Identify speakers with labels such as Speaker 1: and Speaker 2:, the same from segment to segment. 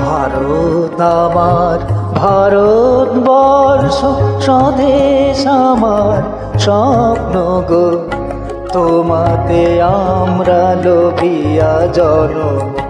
Speaker 1: ভারত আমার ভারতবর্ষ স্বদেশ আমার স্বপ্ন গো। তোমাতে আমরা লোভিয়া জনম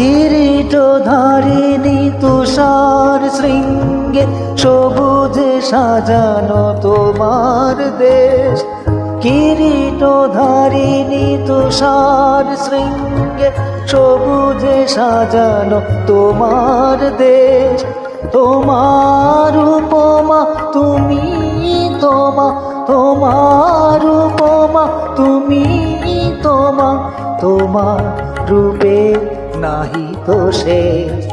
Speaker 1: কিরিট ধারিণী তুষার শৃঙ্গে সবুজে সাজানো তোমার দেশ। কিরিট ধারিণী তুষার শৃঙ্গে সবুজে সাজানো তোমার দেশ। তোমার উপমা তুমি তোমা, তোমার উপমা তুমি তোমা, তোমার রূপে নাহি তো শেষ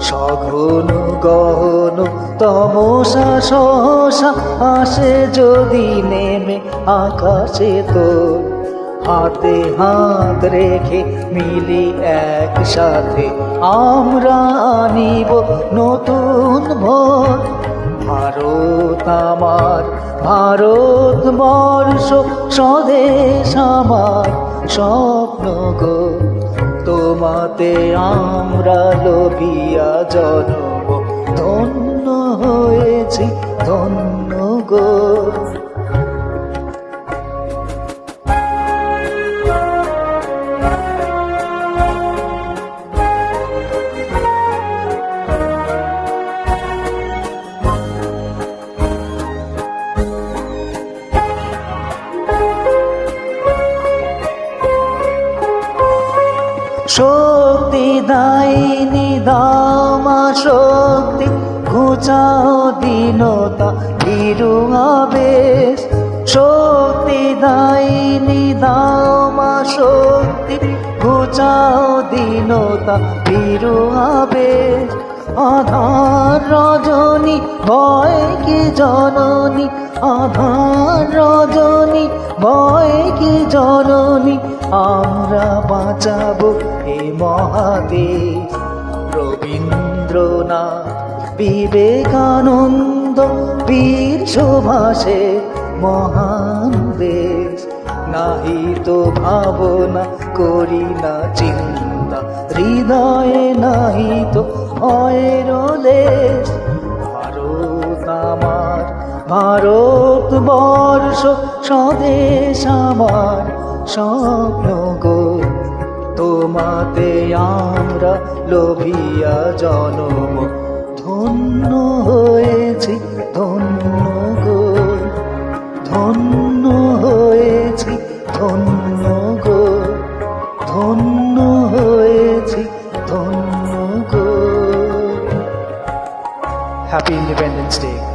Speaker 1: সঘন গহন তমসা সহসা আসে যদি নেমে আকাশে তো। হাতে হাত রেখে মিলি একসাথে আমরা আনিব নতুন ভোর। ভারত আমার, ভারত বর্ষ, স্বদেশ আমার স্বপ্ন গো। তোমাতে আমরা লোভিয়া জনম ধন্য হয়েছি ধন্য গো। দায়নি দামা শক্তি, ঘুচাও দীনতা, ভীরু আবেশ। শক্তি দায়নি দামা শক্তি, ঘুচাও দীনতা, ভীরু আবেশ। আধার রজনী, ভয় কি জননী? আধার রজনী, ভয় কি জননী? আমরা বাঁচাবো এ মহাদেশ রবীন্দ্রনাথ বিবেকানন্দ, বীর সুভাষে মহান দেশ নাহি তো ভাবনা করি না চিন্তা, হৃদয়ে নাহি তো ভয়ের লেশ ভারত আমার ভারত বর্ষ স্বদেশ আমার, স্বপ্ন গো তোমাতে আমরা লোভিয়া জনম। ধন্য হয়েছি, ধন্য গো। ধন্য হয়েছি, ধন্য গো। ধন্য হয়েছি, ধন্য গো। Happy independence day